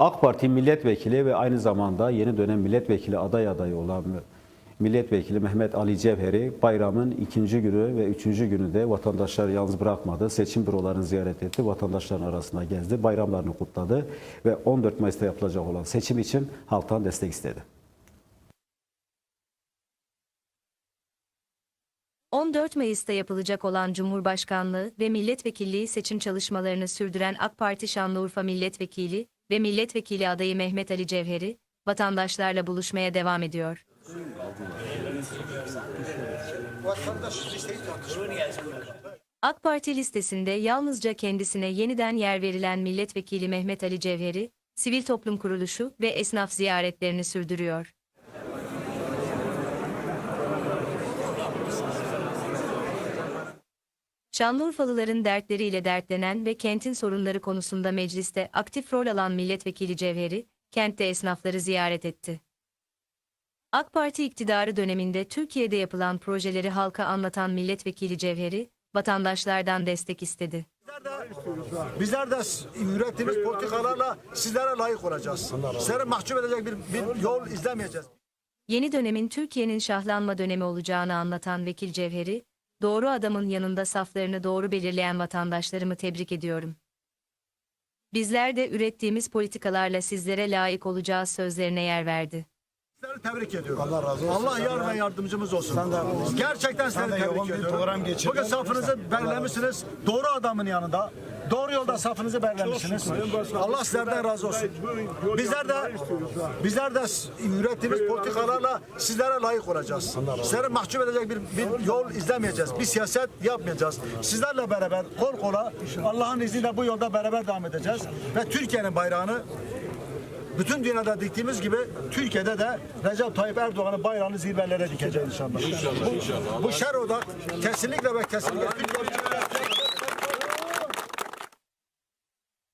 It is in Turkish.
AK Parti milletvekili ve aynı zamanda yeni dönem milletvekili aday adayı olan milletvekili Mehmet Ali Cevheri bayramın ikinci günü ve üçüncü günü de vatandaşları yalnız bırakmadı. Seçim bürolarını ziyaret etti. Vatandaşların arasına gezdi. Bayramlarını kutladı ve 14 Mayıs'ta yapılacak olan seçim için halktan destek istedi. 14 Mayıs'ta yapılacak olan Cumhurbaşkanlığı ve milletvekilliği seçim çalışmalarını sürdüren AK Parti Şanlıurfa Milletvekili ve Milletvekili adayı Mehmet Ali Cevheri, vatandaşlarla buluşmaya devam ediyor. AK Parti listesinde yalnızca kendisine yeniden yer verilen Milletvekili Mehmet Ali Cevheri, sivil toplum kuruluşu ve esnaf ziyaretlerini sürdürüyor. Şanlıurfalıların dertleriyle dertlenen ve kentin sorunları konusunda mecliste aktif rol alan milletvekili Cevheri, kentte esnafları ziyaret etti. AK Parti iktidarı döneminde Türkiye'de yapılan projeleri halka anlatan milletvekili Cevheri, vatandaşlardan destek istedi. Bizler de ürettiğimiz politikalarla sizlere layık olacağız. Sizleri mahcup edecek bir, bir yol izlemeyeceğiz. Yeni dönemin Türkiye'nin şahlanma dönemi olacağını anlatan Vekil Cevheri, doğru adamın yanında saflarını doğru belirleyen vatandaşlarımı tebrik ediyorum. Bizler de ürettiğimiz politikalarla sizlere layık olacağız sözlerine yer verdi. Sizleri tebrik ediyorum. Allah razı olsun. Allah yar ve yardımcımız olsun. Gerçekten sizleri de tebrik yoğun bir ediyorum. Bugün safınızı belirlemişsiniz. Doğru adamın yanında. Doğru yolda safınızı belirlemişsiniz. Allah sizlerden razı olsun. Bizler de bizler de ürettiğimiz politikalarla sizlere layık olacağız. Sizleri mahcup edecek bir, bir yol izlemeyeceğiz. Bir siyaset yapmayacağız. Sizlerle beraber kol kola Allah'ın izniyle bu yolda beraber devam edeceğiz. Ve Türkiye'nin bayrağını bütün dünyada diktiğimiz gibi Türkiye'de de Recep Tayyip Erdoğan'ın bayrağını zirvelere dikeceğiz inşallah. Bu, bu şer odak kesinlikle ve kesinlikle Türkiye